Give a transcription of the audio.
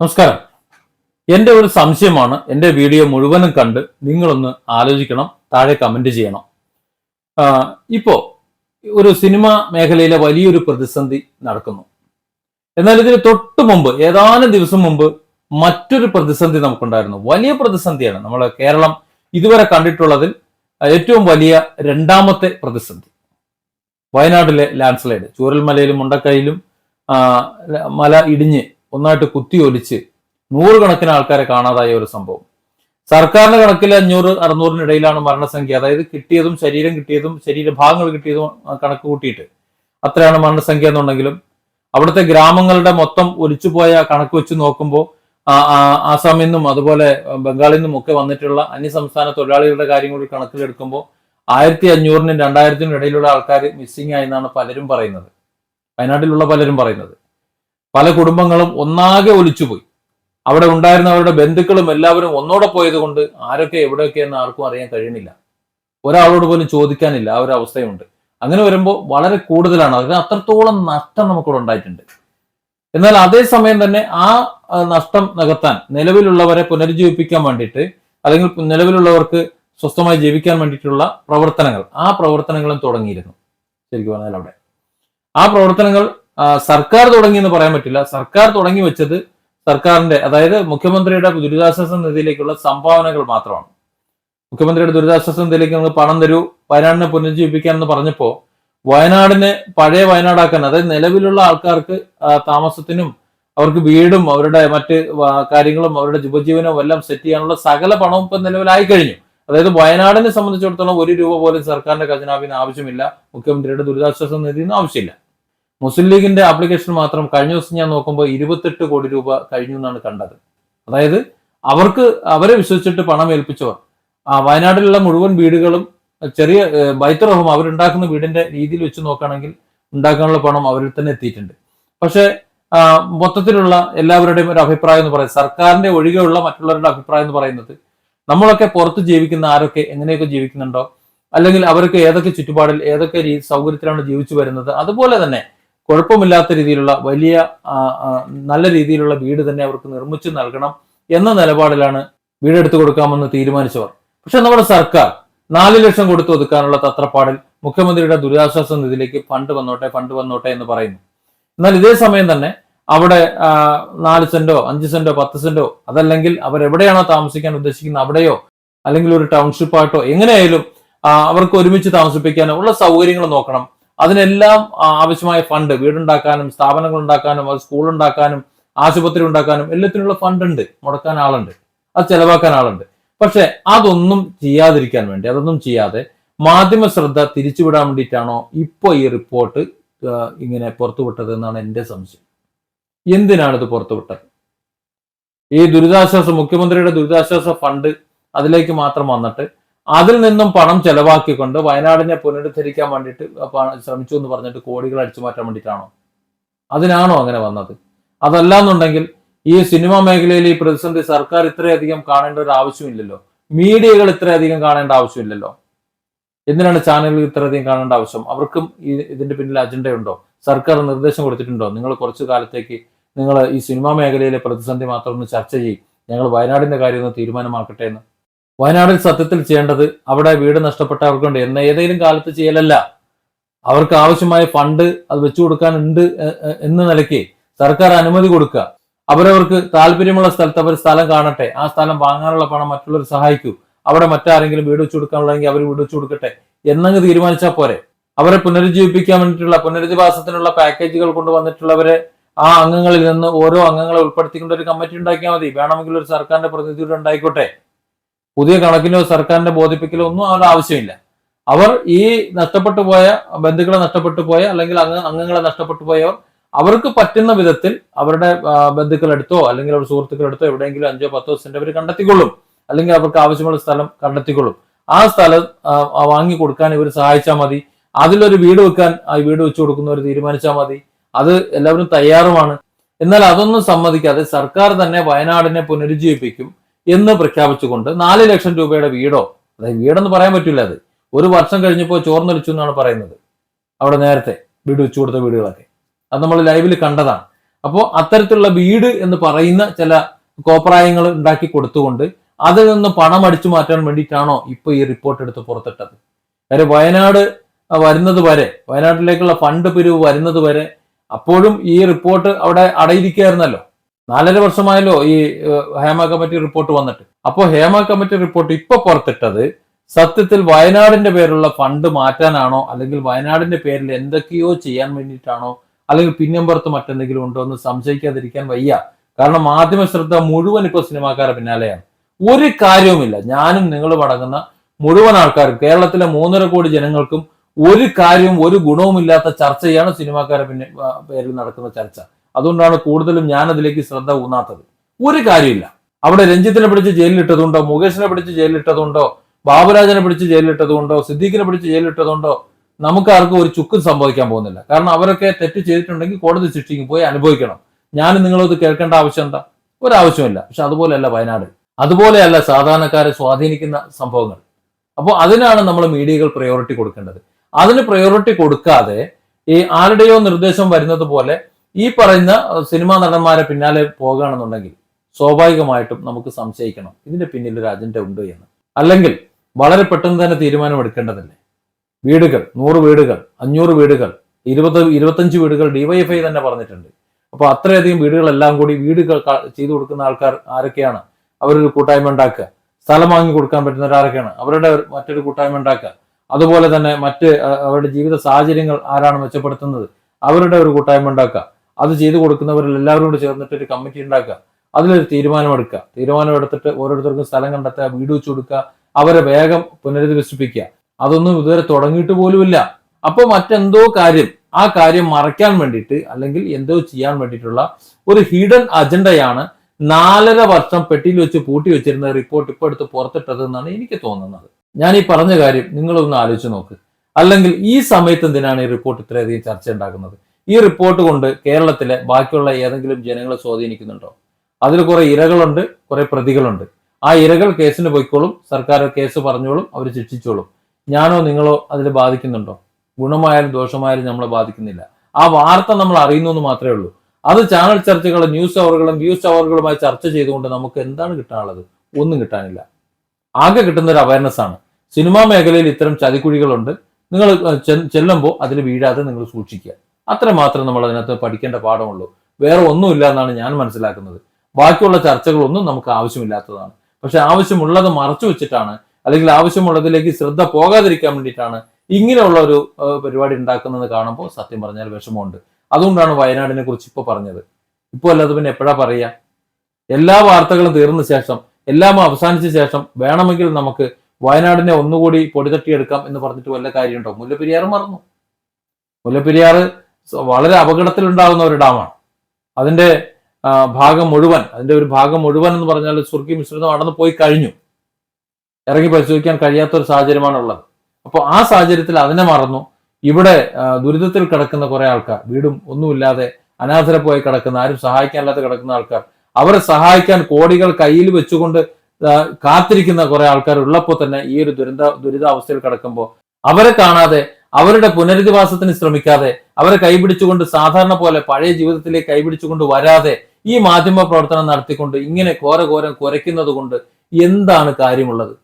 നമസ്കാരം. എന്റെ ഒരു സംശയമാണ് എന്റെ വീഡിയോ മുഴുവനും കണ്ട് നിങ്ങളൊന്ന് ആലോചിക്കണം താഴെ കമന്റ് ചെയ്യണം. ഇപ്പോൾ ഇപ്പോ ഒരു സിനിമ മേഖലയിലെ വലിയൊരു പ്രതിസന്ധി നടക്കുന്നു. എന്നാൽ ഇതിന് തൊട്ട് മുമ്പ് ഏതാനും ദിവസം മുമ്പ് മറ്റൊരു പ്രതിസന്ധി നമുക്കുണ്ടായിരുന്നു. വലിയ പ്രതിസന്ധിയാണ്. നമ്മൾ കേരളം ഇതുവരെ കണ്ടിട്ടുള്ളതിൽ ഏറ്റവും വലിയ രണ്ടാമത്തെ പ്രതിസന്ധി. വയനാട്ടിലെ ലാൻഡ് സ്ലൈഡ് ചൂരൽമലയിലും മുണ്ടക്കൈയിലും മല ഇടിഞ്ഞ് ഒന്നായിട്ട് കുത്തിയൊലിച്ച് നൂറുകണക്കിന് ആൾക്കാരെ കാണാതായ ഒരു സംഭവം. സർക്കാരിന്റെ കണക്കിൽ അഞ്ഞൂറ് അറുന്നൂറിനിടയിലാണ് മരണസംഖ്യ. അതായത് കിട്ടിയതും ശരീരം കിട്ടിയതും ശരീരഭാഗങ്ങൾ കിട്ടിയതും കണക്ക് കൂട്ടിയിട്ട് അത്രയാണ് മരണസംഖ്യ എന്നുണ്ടെങ്കിലും അവിടുത്തെ ഗ്രാമങ്ങളുടെ മൊത്തം ഒലിച്ചുപോയ കണക്ക് വെച്ച് നോക്കുമ്പോൾ ആസാമിൽ നിന്നും അതുപോലെ ബംഗാളിൽ നിന്നും ഒക്കെ വന്നിട്ടുള്ള അന്യസംസ്ഥാന തൊഴിലാളികളുടെ കാര്യം കൂടി കണക്കിലെടുക്കുമ്പോൾ ആയിരത്തി അഞ്ഞൂറിനും രണ്ടായിരത്തിനും ഇടയിലുള്ള ആൾക്കാർ മിസ്സിംഗ് ആയി എന്നാണ് പലരും പറയുന്നത്. വയനാട്ടിലുള്ള പലരും പറയുന്നത്. പല കുടുംബങ്ങളും ഒന്നാകെ ഒലിച്ചുപോയി. അവിടെ ഉണ്ടായിരുന്നവരുടെ ബന്ധുക്കളും എല്ലാവരും ഒന്നോടെ പോയത് കൊണ്ട് ആരൊക്കെ എവിടെയൊക്കെ എന്ന് ആർക്കും അറിയാൻ കഴിയണില്ല ഒരാളോട് പോലും ചോദിക്കാനില്ല. ആ ഒരു അവസ്ഥയുണ്ട്. അങ്ങനെ വരുമ്പോൾ വളരെ കൂടുതലാണ്. അതിന് അത്രത്തോളം നഷ്ടം നമുക്കിവിടെ ഉണ്ടായിട്ടുണ്ട്. എന്നാൽ അതേസമയം തന്നെ ആ നഷ്ടം നികത്താൻ നിലവിലുള്ളവരെ പുനരുജ്ജീവിപ്പിക്കാൻ വേണ്ടിയിട്ട് അല്ലെങ്കിൽ നിലവിലുള്ളവർക്ക് സ്വസ്ഥമായി ജീവിക്കാൻ വേണ്ടിയിട്ടുള്ള പ്രവർത്തനങ്ങൾ ആ പ്രവർത്തനങ്ങളും തുടങ്ങിയിരുന്നു. ശരിക്കും പറഞ്ഞാൽ അവിടെ ആ പ്രവർത്തനങ്ങൾ സർക്കാർ തുടങ്ങി എന്ന് പറയാൻ പറ്റില്ല. സർക്കാർ തുടങ്ങി വെച്ചത് സർക്കാരിന്റെ അതായത് മുഖ്യമന്ത്രിയുടെ ദുരിതാശ്വാസ നിധിയിലേക്കുള്ള സംഭാവനകൾ മാത്രമാണ്. മുഖ്യമന്ത്രിയുടെ ദുരിതാശ്വാസ നിധിയിലേക്ക് നിങ്ങൾ പണം തരൂ വയനാടിനെ പുനരുജ്ജീവിപ്പിക്കാൻ എന്ന് പറഞ്ഞപ്പോ വയനാടിനെ പഴയ വയനാടാക്കാൻ അതായത് നിലവിലുള്ള ആൾക്കാർക്ക് താമസത്തിനും അവർക്ക് വീടും അവരുടെ മറ്റ് കാര്യങ്ങളും അവരുടെ ഉപജീവനവും എല്ലാം സെറ്റ് ചെയ്യാനുള്ള സകല പണവും ഇപ്പൊ നിലവിലായി കഴിഞ്ഞു. അതായത് വയനാടിനെ സംബന്ധിച്ചിടത്തോളം ഒരു രൂപ പോലും സർക്കാരിന്റെ ഖജനാവിന് ആവശ്യമില്ല മുഖ്യമന്ത്രിയുടെ ദുരിതാശ്വാസ നിധിയിൽ ആവശ്യമില്ല. മുസ്ലിം ലീഗിന്റെ ആപ്ലിക്കേഷൻ മാത്രം കഴിഞ്ഞ ദിവസം ഞാൻ നോക്കുമ്പോൾ ഇരുപത്തെട്ട് കോടി രൂപ കഴിഞ്ഞു എന്നാണ് കണ്ടത്. അതായത് അവർക്ക് അവരെ വിശ്വസിച്ചിട്ട് പണം ഏൽപ്പിച്ചവർ. ആ വയനാട്ടിലുള്ള മുഴുവൻ വീടുകളും ചെറിയ ബൈത്തറഹും അവരുണ്ടാക്കുന്ന വീടിന്റെ രീതിയിൽ വെച്ച് നോക്കുകയാണെങ്കിൽ ഉണ്ടാക്കാനുള്ള പണം അവരിൽ തന്നെ എത്തിയിട്ടുണ്ട്. പക്ഷേ മൊത്തത്തിലുള്ള എല്ലാവരുടെയും ഒരു അഭിപ്രായം എന്ന് പറയുന്നത് സർക്കാരിന്റെ ഒഴികെയുള്ള മറ്റുള്ളവരുടെ അഭിപ്രായം എന്ന് പറയുന്നത് നമ്മളൊക്കെ പുറത്ത് ജീവിക്കുന്ന ആരൊക്കെ എങ്ങനെയൊക്കെ ജീവിക്കുന്നുണ്ടോ അല്ലെങ്കിൽ അവർക്ക് ഏതൊക്കെ ചുറ്റുപാടിൽ ഏതൊക്കെ രീതി സൗകര്യത്തിലാണ് ജീവിച്ചു വരുന്നത് അതുപോലെ തന്നെ കുഴപ്പമില്ലാത്ത രീതിയിലുള്ള വലിയ നല്ല രീതിയിലുള്ള വീട് തന്നെ അവർക്ക് നിർമ്മിച്ചു നൽകണം എന്ന നിലപാടിലാണ് വീടെടുത്തു കൊടുക്കാമെന്ന് തീരുമാനിച്ചവർ. പക്ഷെ നമ്മുടെ സർക്കാർ നാല് ലക്ഷം കൊടുത്തു ഒതുക്കാനുള്ള തത്രപ്പാടിൽ മുഖ്യമന്ത്രിയുടെ ദുരിതാശ്വാസ നിധിയിലേക്ക് ഫണ്ട് വന്നോട്ടെ ഫണ്ട് വന്നോട്ടെ എന്ന് പറയുന്നു. എന്നാൽ ഇതേ സമയം തന്നെ അവിടെ നാല് സെന്റോ അഞ്ച് സെന്റോ പത്ത് സെന്റോ അതല്ലെങ്കിൽ അവരെവിടെയാണോ താമസിക്കാൻ ഉദ്ദേശിക്കുന്നത് അവിടെയോ അല്ലെങ്കിൽ ഒരു ടൗൺഷിപ്പായിട്ടോ എങ്ങനെയായാലും അവർക്ക് ഒരുമിച്ച് താമസിപ്പിക്കാനോ ഉള്ള സൗകര്യങ്ങൾ നോക്കണം. അതിനെല്ലാം ആവശ്യമായ ഫണ്ട് വീടുണ്ടാക്കാനും സ്ഥാപനങ്ങൾ ഉണ്ടാക്കാനും അത് സ്കൂൾ ഉണ്ടാക്കാനും ആശുപത്രി ഉണ്ടാക്കാനും എല്ലാത്തിനുള്ള ഫണ്ട് ഉണ്ട് മുടക്കാൻ ആളുണ്ട്. അത് ചെലവാക്കാൻ ആളുണ്ട്. പക്ഷെ അതൊന്നും ചെയ്യാതിരിക്കാൻ വേണ്ടി അതൊന്നും ചെയ്യാതെ മാധ്യമ ശ്രദ്ധ തിരിച്ചുവിടാൻ വേണ്ടിയിട്ടാണോ ഇപ്പോൾ ഈ റിപ്പോർട്ട് ഇങ്ങനെ പുറത്തുവിട്ടത് എന്നാണ് എന്റെ സംശയം. എന്തിനാണ് ഇത് പുറത്തുവിട്ടത്? ഈ ദുരിതാശ്വാസ മുഖ്യമന്ത്രിയുടെ ദുരിതാശ്വാസ ഫണ്ട് അതിലേക്ക് മാത്രം വന്നിട്ട് അതിൽ നിന്നും പണം ചെലവാക്കിക്കൊണ്ട് വയനാടിനെ പുനരുദ്ധരിക്കാൻ വേണ്ടിയിട്ട് ശ്രമിച്ചു എന്ന് പറഞ്ഞിട്ട് കോടികൾ അടിച്ചു മാറ്റാൻ വേണ്ടിയിട്ടാണോ? അതിനാണോ അങ്ങനെ വന്നത്? അതല്ല എന്നുണ്ടെങ്കിൽ ഈ സിനിമാ മേഖലയിൽ ഈ പ്രതിസന്ധി സർക്കാർ ഇത്രയധികം കാണേണ്ട ഒരു ആവശ്യമില്ലല്ലോ. മീഡിയകൾ ഇത്രയധികം കാണേണ്ട ആവശ്യമില്ലല്ലോ. എന്തിനാണ് ചാനലുകൾ ഇത്രയധികം കാണേണ്ട ആവശ്യം? അവർക്കും ഇതിന്റെ പിന്നിൽ അജണ്ടയുണ്ടോ? സർക്കാർ നിർദ്ദേശം കൊടുത്തിട്ടുണ്ടോ? നിങ്ങൾ കുറച്ചു കാലത്തേക്ക് നിങ്ങൾ ഈ സിനിമാ മേഖലയിലെ പ്രതിസന്ധി മാത്രം ഒന്ന് ചർച്ച ചെയ്യും. ഞങ്ങൾ വയനാടിന്റെ കാര്യം ഒന്ന് തീരുമാനമാക്കട്ടെ എന്ന്. വയനാടിൽ സത്യത്തിൽ ചെയ്യേണ്ടത് അവിടെ വീട് നഷ്ടപ്പെട്ടവർക്കുണ്ട് എന്ന ഏതെങ്കിലും കാലത്ത് ചെയ്യലല്ല. അവർക്ക് ആവശ്യമായ ഫണ്ട് അത് വെച്ചു കൊടുക്കാനുണ്ട് എന്ന നിലയ്ക്ക് സർക്കാർ അനുമതി കൊടുക്കുക. അവരവർക്ക് താല്പര്യമുള്ള സ്ഥലത്ത് അവർ സ്ഥലം കാണട്ടെ. ആ സ്ഥലം വാങ്ങാനുള്ള പണം മറ്റുള്ളവർ സഹായിക്കൂ. അവിടെ മറ്റാരെങ്കിലും വീട് വെച്ചു കൊടുക്കാനുള്ളതെങ്കിൽ അവർ വീട് വെച്ചു കൊടുക്കട്ടെ എന്നങ്ങ് തീരുമാനിച്ചാൽ പോരെ. അവരെ പുനരുജ്ജീവിപ്പിക്കാൻ വേണ്ടിയിട്ടുള്ള പുനരധിവാസത്തിനുള്ള പാക്കേജുകൾ കൊണ്ടുവന്നിട്ടുള്ളവരെ ആ അംഗങ്ങളിൽ നിന്ന് ഓരോ അംഗങ്ങളെ ഉൾപ്പെടുത്തിക്കൊണ്ട് ഒരു കമ്മിറ്റി ഉണ്ടാക്കിയാൽ മതി. വേണമെങ്കിൽ ഒരു സർക്കാരിന്റെ പ്രതിനിധിയുടെ ഉണ്ടായിക്കോട്ടെ. പുതിയ കണക്കിനോ സർക്കാരിന്റെ ബോധിപ്പിക്കലോ ഒന്നും അവരുടെ ആവശ്യമില്ല. അവർ ഈ നഷ്ടപ്പെട്ടു പോയ ബന്ധുക്കളെ നഷ്ടപ്പെട്ടു പോയ അല്ലെങ്കിൽ അംഗ അംഗങ്ങളെ നഷ്ടപ്പെട്ടു പോയവർ അവർക്ക് പറ്റുന്ന വിധത്തിൽ അവരുടെ ബന്ധുക്കളെടുത്തോ അല്ലെങ്കിൽ അവരുടെ സുഹൃത്തുക്കളെടുത്തോ എവിടെയെങ്കിലും അഞ്ചോ പത്തോ സെന്റ് അവർ കണ്ടെത്തിക്കൊള്ളും. അല്ലെങ്കിൽ അവർക്ക് ആവശ്യമുള്ള സ്ഥലം കണ്ടെത്തിക്കൊള്ളും. ആ സ്ഥലം വാങ്ങി കൊടുക്കാൻ ഇവർ സഹായിച്ചാൽ മതി. അതിലൊരു വീട് വെക്കാൻ ആ വീട് വെച്ചു കൊടുക്കുന്നവർ തീരുമാനിച്ചാൽ മതി. അത് എല്ലാവരും തയ്യാറുമാണ്. എന്നാൽ അതൊന്നും സമ്മതിക്കാതെ സർക്കാർ തന്നെ വയനാടിനെ പുനരുജ്ജീവിപ്പിക്കും. എന്ന് പ്രഖ്യാപിച്ചുകൊണ്ട് നാല് ലക്ഷം രൂപയുടെ വീടോ അതായത് വീടെന്ന് പറയാൻ പറ്റില്ല അത് ഒരു വർഷം കഴിഞ്ഞപ്പോൾ ചോർന്നൊലിച്ചു എന്നാണ് പറയുന്നത്. അവിടെ നേരത്തെ വീട് വെച്ചു കൊടുത്ത വീടുകളൊക്കെ. അത് നമ്മൾ ലൈവിൽ കണ്ടതാണ്. അപ്പോൾ അത്തരത്തിലുള്ള വീട് എന്ന് പറയുന്ന ചില കോപ്രായങ്ങൾ ഉണ്ടാക്കി കൊടുത്തുകൊണ്ട് അതിൽ നിന്ന് പണം അടിച്ചു മാറ്റാൻ വേണ്ടിയിട്ടാണോ ഇപ്പൊ ഈ റിപ്പോർട്ട് എടുത്ത് പുറത്തിട്ടത്? കാര്യം വയനാട് വരുന്നത് വരെ വയനാട്ടിലേക്കുള്ള ഫണ്ട് പിരിവ് വരുന്നത് വരെ അപ്പോഴും ഈ റിപ്പോർട്ട് അവിടെ അടയിരിക്കുകയായിരുന്നല്ലോ. നാലര വർഷമായല്ലോ ഈ ഹേമ കമ്മിറ്റി റിപ്പോർട്ട് വന്നിട്ട്. അപ്പോൾ ഹേമ കമ്മിറ്റി റിപ്പോർട്ട് ഇപ്പൊ പുറത്തിട്ടത് സത്യത്തിൽ വയനാടിന്റെ പേരുള്ള ഫണ്ട് മാറ്റാനാണോ അല്ലെങ്കിൽ വയനാടിന്റെ പേരിൽ എന്തൊക്കെയോ ചെയ്യാൻ വേണ്ടിയിട്ടാണോ അല്ലെങ്കിൽ പിന്നമ്പുറത്ത് മറ്റെന്തെങ്കിലും ഉണ്ടോ എന്ന് സംശയിക്കാതിരിക്കാൻ വയ്യ. കാരണം മാധ്യമ ശ്രദ്ധ മുഴുവൻ ഇപ്പൊ സിനിമാക്കാരെ പിന്നാലെയാണ്. ഒരു കാര്യവുമില്ല. ഞാനും നിങ്ങളും അടങ്ങുന്ന മുഴുവൻ ആൾക്കാരും കേരളത്തിലെ മൂന്നര കോടി ജനങ്ങൾക്കും ഒരു കാര്യവും ഒരു ഗുണവുമില്ലാത്ത ചർച്ചയാണ് സിനിമാക്കാരെ പിന്നെ പേരിൽ നടക്കുന്ന ചർച്ച. അതുകൊണ്ടാണ് കൂടുതലും ഞാൻ അതിലേക്ക് ശ്രദ്ധ ഊന്നാത്തത്. ഒരു കാര്യമില്ല. അവിടെ രഞ്ജിത്തിനെ പിടിച്ച് ജയിലിലിട്ടതുകൊണ്ടോ മുകേഷിനെ പിടിച്ച് ജയിലിലിട്ടതുകൊണ്ടോ ബാബുരാജനെ പിടിച്ച് ജയിലിലിട്ടതുകൊണ്ടോ സിദ്ദീഖിനെ പിടിച്ച് ജയിലിലിട്ടതുകൊണ്ടോ നമുക്ക് ആർക്കും ഒരു ചുക്കും സംഭവിക്കാൻ പോകുന്നില്ല. കാരണം അവരൊക്കെ തെറ്റ് ചെയ്തിട്ടുണ്ടെങ്കിൽ കോടതി ശിക്ഷിക്കും പോയി അനുഭവിക്കണം. ഞാൻ നിങ്ങളത് കേൾക്കേണ്ട ആവശ്യം എന്താ? ഒരാവശ്യമില്ല. പക്ഷെ അതുപോലെയല്ല വയനാട്. അതുപോലെയല്ല സാധാരണക്കാരെ സ്വാധീനിക്കുന്ന സംഭവങ്ങൾ. അപ്പോൾ അതിനാണ് നമ്മൾ മീഡിയകൾ പ്രയോറിറ്റി കൊടുക്കേണ്ടത്. അതിന് പ്രയോറിറ്റി കൊടുക്കാതെ ഈ ആരുടെയോ നിർദ്ദേശം വരുന്നത് പോലെ ഈ പറയുന്ന സിനിമാ നടന്മാരെ പിന്നാലെ പോകുകയാണെന്നുണ്ടെങ്കിൽ സ്വാഭാവികമായിട്ടും നമുക്ക് സംശയിക്കണം ഇതിന്റെ പിന്നിൽ ഒരു അജണ്ട ഉണ്ട് എന്ന്. അല്ലെങ്കിൽ വളരെ പെട്ടെന്ന് തന്നെ തീരുമാനം എടുക്കേണ്ടതല്ലേ വീടുകൾ നൂറ് വീടുകൾ അഞ്ഞൂറ് വീടുകൾ ഇരുപത് ഇരുപത്തഞ്ച് വീടുകൾ ഡിവൈഎഫ്ഐ തന്നെ പറഞ്ഞിട്ടുണ്ട്. അപ്പോൾ അത്രയധികം വീടുകളെല്ലാം കൂടി വീടുകൾ ചെയ്തു കൊടുക്കുന്ന ആൾക്കാർ ആരൊക്കെയാണ്? അവരൊരു കൂട്ടായ്മ ഉണ്ടാക്കുക. സ്ഥലം വാങ്ങി കൊടുക്കാൻ പറ്റുന്നവരാരൊക്കെയാണ് അവരുടെ മറ്റൊരു കൂട്ടായ്മ ഉണ്ടാക്കുക. അതുപോലെ തന്നെ മറ്റ് അവരുടെ ജീവിത സാഹചര്യങ്ങൾ ആരാണ് മെച്ചപ്പെടുത്തുന്നത്? അവരുടെ ഒരു കൂട്ടായ്മ ഉണ്ടാക്കുക. അത് ചെയ്തു കൊടുക്കുന്നവരിൽ എല്ലാവരും കൂടി ചേർന്നിട്ട് ഒരു കമ്മിറ്റി ഉണ്ടാക്കുക. അതിലൊരു തീരുമാനമെടുക്കുക തീരുമാനമെടുത്തിട്ട് ഓരോരുത്തർക്കും സ്ഥലം കണ്ടെത്തുക വീട് വെച്ച് കൊടുക്കുക അവരെ വേഗം പുനരധിവസിപ്പിക്കുക. അതൊന്നും ഇതുവരെ തുടങ്ങിയിട്ട് പോലുമില്ല. അപ്പോൾ മറ്റെന്തോ കാര്യം ആ കാര്യം മറയ്ക്കാൻ വേണ്ടിയിട്ട് അല്ലെങ്കിൽ എന്തോ ചെയ്യാൻ വേണ്ടിയിട്ടുള്ള ഒരു ഹിഡൻ അജണ്ടയാണ് നാലര വർഷം പെട്ടിയിൽ വെച്ച് പൂട്ടി വെച്ചിരുന്ന റിപ്പോർട്ട് ഇപ്പോൾ എടുത്ത് പുറത്തിട്ടത് എന്നാണ് എനിക്ക് തോന്നുന്നത്. ഞാൻ ഈ പറഞ്ഞ കാര്യം നിങ്ങളൊന്ന് ആലോചിച്ച് നോക്ക്. അല്ലെങ്കിൽ ഈ സമയത്ത് എന്തിനാണ് ഈ റിപ്പോർട്ട് ഇത്രയധികം ചർച്ച ഉണ്ടാക്കുന്നത്? ഈ റിപ്പോർട്ട് കൊണ്ട് കേരളത്തിലെ ബാക്കിയുള്ള ഏതെങ്കിലും ജനങ്ങളെ സ്വാധീനിക്കുന്നുണ്ടോ? അതിൽ കുറെ ഇരകളുണ്ട് കുറെ പ്രതികളുണ്ട്. ആ ഇരകൾ കേസിന് പോയിക്കോളും സർക്കാർ കേസ് പറഞ്ഞോളും അവർ ശിക്ഷിച്ചോളും. ഞാനോ നിങ്ങളോ അതിൽ ബാധിക്കുന്നുണ്ടോ? ഗുണമായാലും ദോഷമായാലും നമ്മളെ ബാധിക്കുന്നില്ല. ആ വാർത്ത നമ്മൾ അറിയുന്നു എന്ന് മാത്രമേ ഉള്ളൂ. അത് ചാനൽ ചർച്ചകളും ന്യൂസ് അവറുകളും വ്യൂസ് അവറുകളുമായി ചർച്ച ചെയ്തുകൊണ്ട് നമുക്ക് എന്താണ് കിട്ടാനുള്ളത്? ഒന്നും കിട്ടാനില്ല. ആകെ കിട്ടുന്ന ഒരു അവയർനെസ് ആണ്. സിനിമാ മേഖലയിൽ ഇത്തരം ചതിക്കുഴികളുണ്ട്. നിങ്ങൾ ചെല്ലുമ്പോൾ അതിൽ വീഴാതെ നിങ്ങൾ സൂക്ഷിക്കുക. അത്ര മാത്രം നമ്മൾ അതിനകത്ത് പഠിക്കേണ്ട പാഠമുള്ളൂ. വേറെ ഒന്നുമില്ല എന്നാണ് ഞാൻ മനസ്സിലാക്കുന്നത്. ബാക്കിയുള്ള ചർച്ചകളൊന്നും നമുക്ക് ആവശ്യമില്ലാത്തതാണ്. പക്ഷെ ആവശ്യമുള്ളത് മറച്ചു വെച്ചിട്ടാണ് അല്ലെങ്കിൽ ആവശ്യമുള്ളതിലേക്ക് ശ്രദ്ധ പോകാതിരിക്കാൻ വേണ്ടിയിട്ടാണ് ഇങ്ങനെയുള്ള ഒരു പരിപാടി ഉണ്ടാക്കുന്നത് കാണുമ്പോൾ സത്യം പറഞ്ഞാൽ വിഷമമുണ്ട്. അതുകൊണ്ടാണ് വയനാടിനെ കുറിച്ച് ഇപ്പോൾ പറഞ്ഞത്. ഇപ്പോൾ അല്ലാതെ പിന്നെ എപ്പോഴാ പറയുക? എല്ലാ വാർത്തകളും തീർന്ന ശേഷം എല്ലാം അവസാനിച്ച ശേഷം വേണമെങ്കിൽ നമുക്ക് വയനാടിനെ ഒന്നുകൂടി പൊടിതട്ടിയെടുക്കാം എന്ന് പറഞ്ഞിട്ട് വല്ല കാര്യമുണ്ടോ? മുല്ലപ്പെരിയാർ മറന്നു. മുല്ലപ്പെരിയാർ സ- വളരെ അപകടത്തിലുണ്ടാകുന്ന ഒരു ഡാമാണ്. അതിന്റെ ഭാഗം മുഴുവൻ അതിന്റെ ഒരു ഭാഗം മുഴുവൻ എന്ന് പറഞ്ഞാൽ സുർക്കി മിശ്രിതം അടന്ന് പോയി കഴിഞ്ഞു. ഇറങ്ങി പരിശോധിക്കാൻ കഴിയാത്ത ഒരു സാഹചര്യമാണ് ഉള്ളത് അപ്പോൾ ആ സാഹചര്യത്തിൽ അതിനെ മറന്നു. ഇവിടെ ദുരിതത്തിൽ കിടക്കുന്ന കുറെ ആൾക്കാർ വീടും ഒന്നുമില്ലാതെ അനാഥരെ പോയി കിടക്കുന്ന ആരും സഹായിക്കാനില്ലാതെ കിടക്കുന്ന ആൾക്കാർ അവരെ സഹായിക്കാൻ കോടികൾ കയ്യിൽ വെച്ചുകൊണ്ട് കാത്തിരിക്കുന്ന കുറെ ആൾക്കാർ ഉള്ളപ്പോൾ തന്നെ ഈ ഒരു ദുരന്ത ദുരിതാവസ്ഥയിൽ കിടക്കുമ്പോൾ അവരെ കാണാതെ അവരുടെ പുനരധിവാസത്തിന് ശ്രമിക്കാതെ അവരെ കൈപിടിച്ചുകൊണ്ട് സാധാരണ പോലെ പഴയ ജീവിതത്തിലേക്ക് കൈപിടിച്ചുകൊണ്ട് വരാതെ ഈ മാധ്യമ പ്രവർത്തനം നടത്തിക്കൊണ്ട് ഇങ്ങനെ ഘോര ഘോരം കുരയ്ക്കുന്നത് കൊണ്ട് എന്താണ് കാര്യമുള്ളത്?